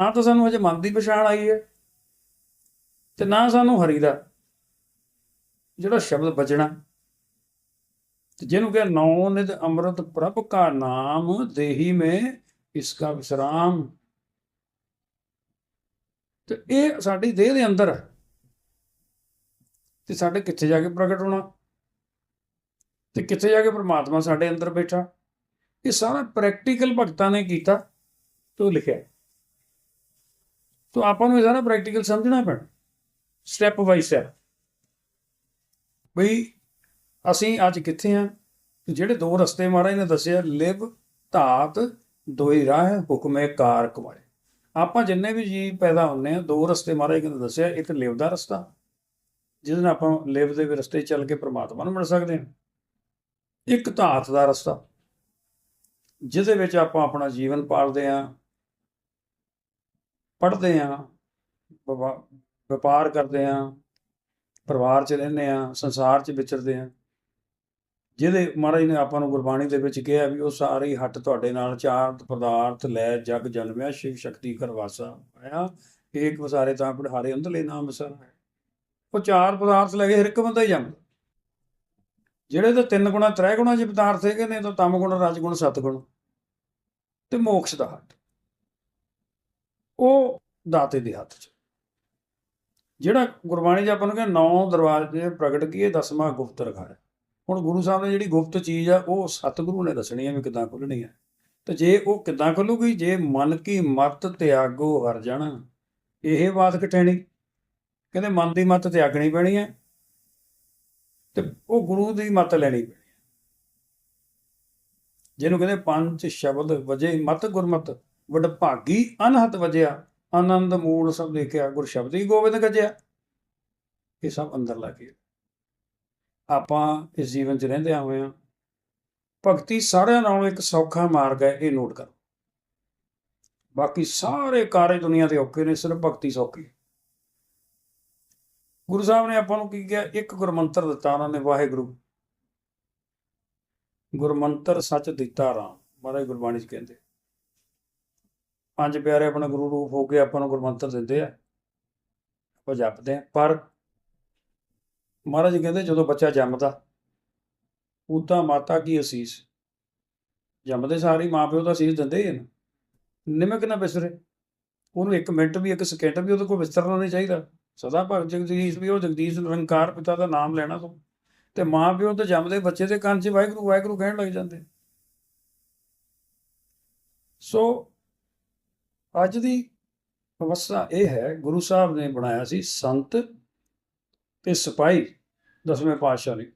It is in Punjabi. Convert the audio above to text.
ਆ ਤਾਂ ਸਾਨੂੰ ਹਜੇ ਮਨ ਦੀ ਪਛਾਣ ਆਈ ਹੈ ਤੇ ਨਾ ਸਾਨੂੰ ਹਰੀ ਦਾ ਜਿਹੜਾ ਸ਼ਬਦ ਬਚਣਾ। ਤੇ ਜਿਹਨੂੰ ਕਿ ਨੌ ਨਿਧ ਅੰਮ੍ਰਿਤ ਪ੍ਰਭ ਕਾ ਨਾਮ, ਦੇਹੀ ਮੇ ਇਸਕਾ ਵਿਸਰਾਮ। ਤੇ ਇਹ ਸਾਡੀ ਦੇਹ ਦੇ ਅੰਦਰ ਹੈ ਤੇ ਸਾਡੇ ਕਿੱਥੇ ਜਾ ਕੇ ਪ੍ਰਗਟ ਹੋਣਾ? ਤੇ ਕਿੱਥੇ ਜਾ ਕੇ ਪ੍ਰਮਾਤਮਾ ਸਾਡੇ ਅੰਦਰ ਬੈਠਾ? ਇਹ ਸਾਰਾ ਪ੍ਰੈਕਟੀਕਲ ਭਗਤਾਂ ਨੇ ਕੀਤਾ ਤੇ ਉਹ ਲਿਖਿਆ। ਤਾਂ ਆਪਾਂ ਨੂੰ ਇਹ ਸਾਰਾ ਪ੍ਰੈਕਟੀਕਲ ਸਮਝਣਾ ਪੈਣਾ। ਸਟੈਪ ਬਾਈ ਸਟੈਪ ਬਈ, ਅਸੀਂ ਅੱਜ ਕਿੱਥੇ ਆ ਜਿਹੜੇ ਦੋ ਰਸਤੇ ਮਹਾਰਾਜ ਨੇ ਦੱਸਿਆ ਲਿਵ, ਧਾਤ, ਦੋਈ ਰਾਹ, ਹੁਕਮੇ ਕਾਰ ਕਮਾਏ ਆਪਾਂ ਜਿੰਨੇ ਵੀ ਜੀ ਪੈਦਾ ਹੁੰਨੇ ਆ, ਦੋ ਰਸਤੇ ਮਹਾਰਾਜ ਨੇ ਦੱਸਿਆ, ਇੱਕ ਲਿਵ ਦਾ ਰਸਤਾ, ਜਿਹਦੇ ਨਾਲ ਆਪਾਂ ਲਿਵ ਦੇ ਵੀ ਰਸਤੇ ਚੱਲ ਕੇ ਪ੍ਰਮਾਤਮਾ ਨੂੰ ਮਿਲ ਸਕਦੇ ਹਾਂ ਇੱਕ ਧਾਤ ਦਾ ਰਸਤਾ, ਜਿਹਦੇ ਵਿੱਚ ਆਪਾਂ ਆਪਣਾ ਜੀਵਨ ਪਾਲਦੇ ਆਂ ਪੜ੍ਹਦੇ ਆਂ, ਵਪਾ- ਵਪਾਰ ਕਰਦੇ ਆਂ, ਪਰਿਵਾਰ 'ਚ ਰਹਿੰਦੇ ਆਂ, ਸੰਸਾਰ 'ਚ ਵਿਚਰਦੇ ਆਂ। ਜਿਹਦੇ, ਮਹਾਰਾਜ ਨੇ ਆਪਾਂ ਨੂੰ ਗੁਰਬਾਣੀ ਦੇ ਵਿੱਚ ਕਿਹਾ ਵੀ ਉਹ ਸਾਰੀ ਹੱਟ ਤੁਹਾਡੇ ਨਾਲ ਚਾਰ ਪਦਾਰਥ ਲੈ, ਜਗ ਜਨਮਿਆ, ਸ਼ਿਵ ਸ਼ਕਤੀ ਕਰਵਾਸਾ ਆਇਆ ਏਕ ਵਸਾਰੇ ਤਾਂ ਪੜਹਾਰੇ ਅੰਦਰਲੇ ਨਾਮ ਵਸਾਰਾ ਉਹ ਚਾਰ ਪਦਾਰਥ ਲੈ ਕੇ ਹਰ ਇੱਕ ਬੰਦਾ ਹੀ ਜੰਮਦਾ ਜਿਹੜੇ ਤਾਂ ਤਿੰਨ ਗੁਣਾ, ਤ੍ਰੈ ਗੁਣਾ ਜੇ ਪਦਾਰਥ ਹੈਗੇ ਨੇ, ਤਾਂ ਤਮ ਗੁਣ, ਰਜ ਗੁਣ, ਸਤ ਗੁਣ ਤੇ ਮੋਕਸ਼ ਦਾ ਹੱਟ। ਉਹ ਦਾਤੇ ਦੇ ਹੱਥ 'ਚ। ਜਿਹੜਾ ਗੁਰਬਾਣੀ 'ਚ ਆਪਾਂ ਨੂੰ ਕਹਿੰਦਾ ਨੌ ਦਰਵਾਜ਼ੇ ਪ੍ਰਗਟ ਕੀਏ, ਦਸਵਾਂ ਗੁਪਤ ਰਖਾਇਆ। ਹੁਣ ਗੁਰੂ ਸਾਹਿਬ ਨੇ ਜਿਹੜੀ ਗੁਪਤ ਚੀਜ਼ ਆ, ਉਹ ਸਤਿਗੁਰੂ ਨੇ ਦੱਸਣੀ ਆ ਵੀ ਕਿਦਾਂ ਖੁੱਲਣੀ ਆ। ਤੇ ਜੇ ਉਹ ਕਿਦਾਂ ਖੁੱਲੂਗੀ? ਜੇ ਮਨ ਕੀ ਮਤ ਤਿਆਗੋ ਹਰ ਜਾਣਾ ਇਹ ਬਾਤ ਕਟੈਣੀ ਕਹਿੰਦੇ ਮਨ ਦੀ ਮਤ ਤਿਆਗਣੀ ਪੈਣੀ ਹੈ ਤੇ ਉਹ ਗੁਰੂ ਦੀ ਮਤ ਲੈਣੀ ਪੈਣੀ ਹੈ ਜਿਹਨੂੰ ਕਹਿੰਦੇ ਪੰਜ ਸ਼ਬਦ ਵਜੇ ਮਤ ਗੁਰਮਤ ਵਡਭਾਗੀ ਅਨਹਤ ਵਜਿਆ, ਆਨੰਦ ਮੂਲ ਸਭ ਦੇਖਿਆ, ਗੁਰ ਸ਼ਬਦੀ ਗੋਬਿੰਦ ਗੱਜਿਆ। ਇਹ ਸਭ ਅੰਦਰ ਲੱਗੇ ਆਪਾਂ ਇਸ ਜੀਵਨ 'ਚ ਰਹਿੰਦੇ ਹੋਏ ਆ ਭਗਤੀ ਸਾਰਿਆਂ ਨਾਲੋਂ ਇੱਕ ਸੌਖਾ ਮਾਰਗ ਹੈ, ਇਹ ਨੋਟ ਕਰੋ। ਬਾਕੀ ਸਾਰੇ ਕਾਰੇ ਦੁਨੀਆ ਦੇ ਔਖੇ ਨੇ, ਸਿਰਫ ਭਗਤੀ ਸੌਖੀ ਗੁਰੂ ਸਾਹਿਬ ਨੇ ਆਪਾਂ ਨੂੰ ਕੀ ਕਿਹਾ? ਇੱਕ ਗੁਰਮੰਤਰ ਦਿੱਤਾ ਉਹਨਾਂ ਨੇ, ਵਾਹਿਗੁਰੂ। ਗੁਰਮੰਤਰ ਸੱਚ ਦਿੱਤਾ ਰਾਮ, ਮਹਾਰਾਜ ਗੁਰਬਾਣੀ ਚ ਕਹਿੰਦੇ। ਪੰਜ ਪਿਆਰੇ ਆਪਣਾ ਗੁਰੂ ਰੂਪ ਹੋ ਕੇ ਆਪਾਂ ਨੂੰ ਗੁਰਮੰਤਰ ਦਿੰਦੇ ਆ। ਆਪਾਂ ਜਪਦੇ ਆ। ਪਰ ਮਹਾਰਾਜ ਕਹਿੰਦੇ ਜਦੋਂ ਬੱਚਾ ਜੰਮਦਾ ਉਦਾਂ ਮਾਤਾ ਕੀ ਅਸੀਸ? ਜੰਮਦੇ ਸਾਰੀ ਮਾਂ ਪਿਓ ਦਾ ਅਸੀਸ ਦਿੰਦੇ ਹੀ ਨੇ। ਨਿਮਕ ਨਾ ਬਿਸਰੇ। ਉਹਨੂੰ ਇੱਕ ਮਿੰਟ ਵੀ, ਇੱਕ ਸਕਿੰਟ ਵੀ ਉਹਦੇ ਕੋਲ ਵਿਸਰਨਾ ਨਹੀਂ ਚਾਹੀਦਾ। ਸਦਾ ਭਗਤ ਜਗਦੀਸ਼ ਵੀ ਉਹ ਜਗਦੀਸ਼ ਨਿਰੰਕਾਰ ਪਿਤਾ ਦਾ ਨਾਮ ਲੈਣਾ ਤੋਂ। ਤੇ ਮਾਂ ਪਿਓ ਤੇ ਜੰਮਦੇ ਬੱਚੇ ਦੇ ਕੰਨ 'ਚ ਵਾਹਿਗੁਰੂ ਵਾਹਿਗੁਰੂ ਕਹਿਣ ਲੱਗ ਜਾਂਦੇ ਸੋ ਅੱਜ ਦੀ ਅਵਸਥਾ ਇਹ ਹੈ, ਗੁਰੂ ਸਾਹਿਬ ਨੇ ਬਣਾਇਆ ਸੀ ਸੰਤ ਤੇ ਸਿਪਾਹੀ ਦਸਵੇਂ ਪਾਤਸ਼ਾਹ ਨੇ।